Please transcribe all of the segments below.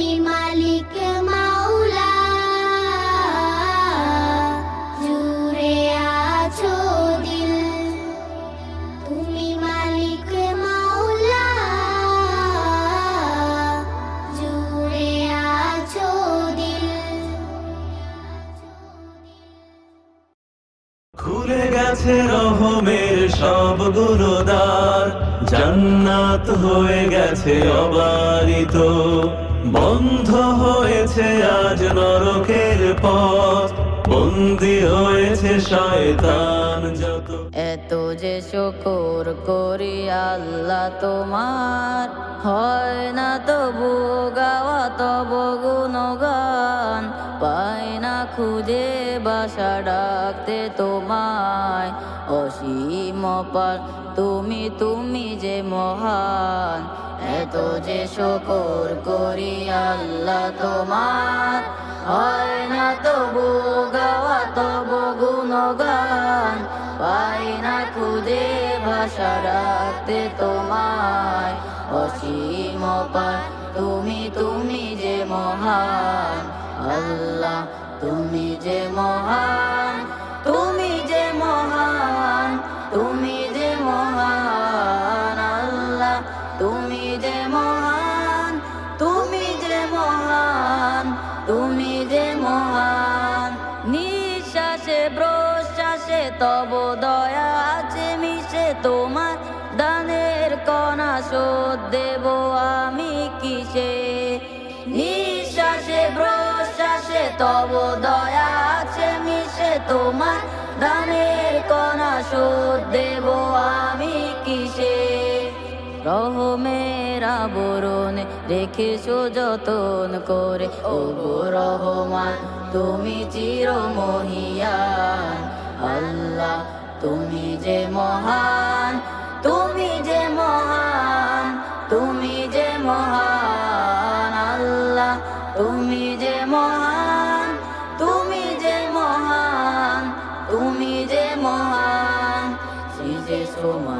তুমি মালিক রহমের সব গুরুদ্বার জান্নাত হয়ে গেছে অবারিত। বন্ধ হয়েছে আজ নরকের পথ। বন্দি হয়েছে শয়তান যত। এত যে শুকর করি আল্লাহ তোমার। হয় না তবু গাওয়া তব গুণগান। পায় না খুঁজে বাসা ডাকতে তোমায়। অসীম পার তুমি তুমি যে মহান, এত যে শুকর করি আল্লাহ তোমার। হয় না তবু গাওয়া, তব গুণগান, পাই না খুদে ভাষা রাখতে তোমায়। অসীম পার তুমি তুমি যে মহান, আল্লাহ তুমি যে মহান। তুমি যে মহান, নিঃশ্বাসে, প্রশ্বাসে, তব দয়া আছে মিশে তোমার। দানের কণা শোধ দেব আমি কিসে? নিঃশ্বাসে, প্রশ্বাসে, তব দয়া আছে মিশে তোমার। দানের কণা শোধ দেব আমি কিসে? রহমের আবরণে রেখেছো যতন করে। ও রহমান, তুমি চির মহিয়ান আল্লাহ, তুমি যে মহান, তুমি যে মহান, তুমি যে মহান। আল্লাহ, তুমি যে মহান, তুমি যে মহান, তুমি যে মহান। সৃজেছো মানুষ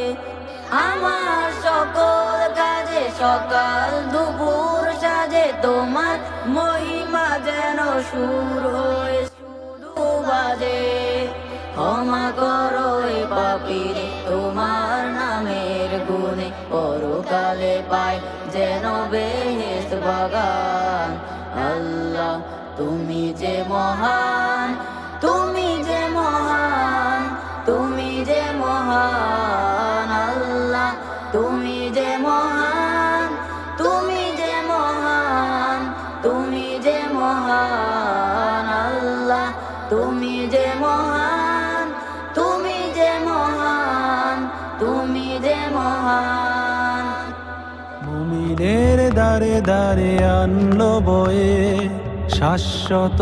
সকাল দুপুর সাজে তোমার মহিমা যেন সুর হয়ে শুধু বাজে। ক্ষমা করো পাপিরে, তোমার নামের গুণে পরকালে পাই যেন বেহেস বাগান। আল্লাহ, তুমি যে মহান, তুমি যে মহান, তুমি যে মহান। আল্লাহ, তুমি যে দারে দারে আনলো বয়ে শাশ্বত